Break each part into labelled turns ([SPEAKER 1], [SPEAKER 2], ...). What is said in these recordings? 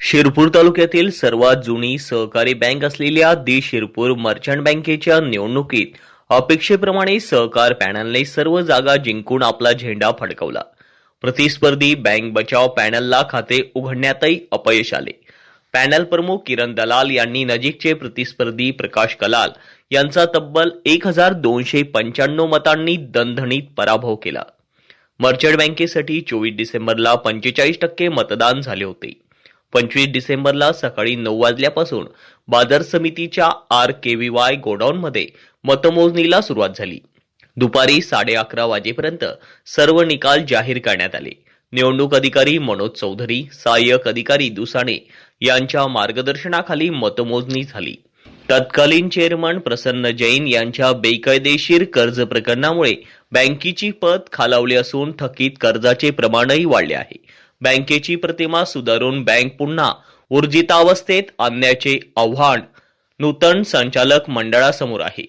[SPEAKER 1] शिरपूर तालुक्यातील सर्वात जुनी सहकारी बँक असलेल्या दि शिरपूर मर्चंट बँकेच्या निवडणुकीत अपेक्षेप्रमाणे सहकार पॅनलने सर्व जागा जिंकून आपला झेंडा फडकवला. प्रतिस्पर्धी बँक बचाव पॅनलला खाते उघडण्यातही अपयश आले. पॅनल प्रमुख किरण दलाल यांनी नजीकचे प्रतिस्पर्धी प्रकाश कलाल यांचा तब्बल एक हजार दोनशे पंच्याण्णव मतांनी दणधणीत पराभव केला. मर्चंट बँकेसाठी चोवीस डिसेंबरला पंचेचाळीस टक्के मतदान झाले होते. पंचवीस डिसेंबरला सकाळी नऊ वाजल्यापासून बाजार समितीच्या आर के व्ही वाय गोडाऊनमध्ये मतमोजणीला सुरुवात झाली. दुपारी साडे अकरा वाजेपर्यंत सर्व निकाल जाहीर करण्यात आले. निवडणूक अधिकारी मनोज चौधरी सहाय्यक अधिकारी दुसाणे यांच्या मार्गदर्शनाखाली मतमोजणी झाली. तत्कालीन चेअरमन प्रसन्न जैन यांच्या बेकायदेशीर कर्ज प्रकरणामुळे बँकेची पत खालावली असून थकीत कर्जाचे प्रमाणही वाढले आहे. बँकेची प्रतिमा सुधारून बँक पुन्हा ऊर्जितावस्थेत आणण्याचे आव्हान नूतन संचालक मंडळासमोर आहे.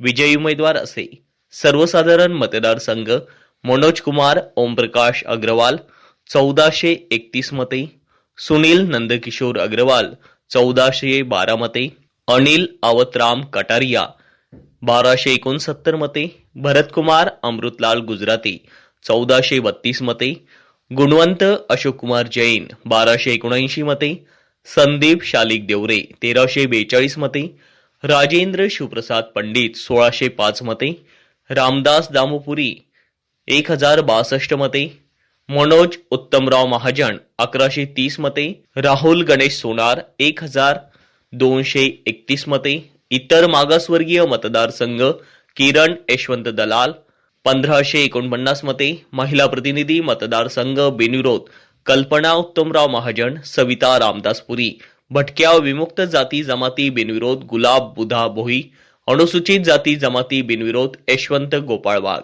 [SPEAKER 1] विजयी उमेदवार असे सर्वसाधारण मतदारसंघ मनोज कुमार ओमप्रकाश अग्रवाल चौदाशे एकतीस मते सुनील नंदकिशोर अग्रवाल चौदाशे बारा मते अनिल आवतराम कटारिया बाराशे एकोणसत्तर मते भरतकुमार अमृतलाल गुजराती चौदाशे बत्तीस मते गुणवंत अशोककुमार जैन बाराशे एकोणऐंशी मते संदीप शालिक देवरे तेराशे बेचाळीस मते राजेंद्र शिवप्रसाद पंडित सोळाशे पाच मते रामदास दामोपुरी एक हजार बासष्ट मते मनोज उत्तमराव महाजन अकराशे तीस मते राहुल गणेश सोनार एक हजार दोनशे एकतीस मते इतर मागासवर्गीय मतदारसंघ किरण यशवंत दलाल पंधराशे एकोणपन्नास मते महिला प्रतिनिधी मतदारसंघ बिनविरोध कल्पना उत्तमराव महाजन सविता रामदासपुरी. भटक्या विमुक्त जाती जमाती बिनविरोध गुलाब बुधा भोई अनुसूचित जाती जमाती बिनविरोध यशवंत गोपाळ वाघ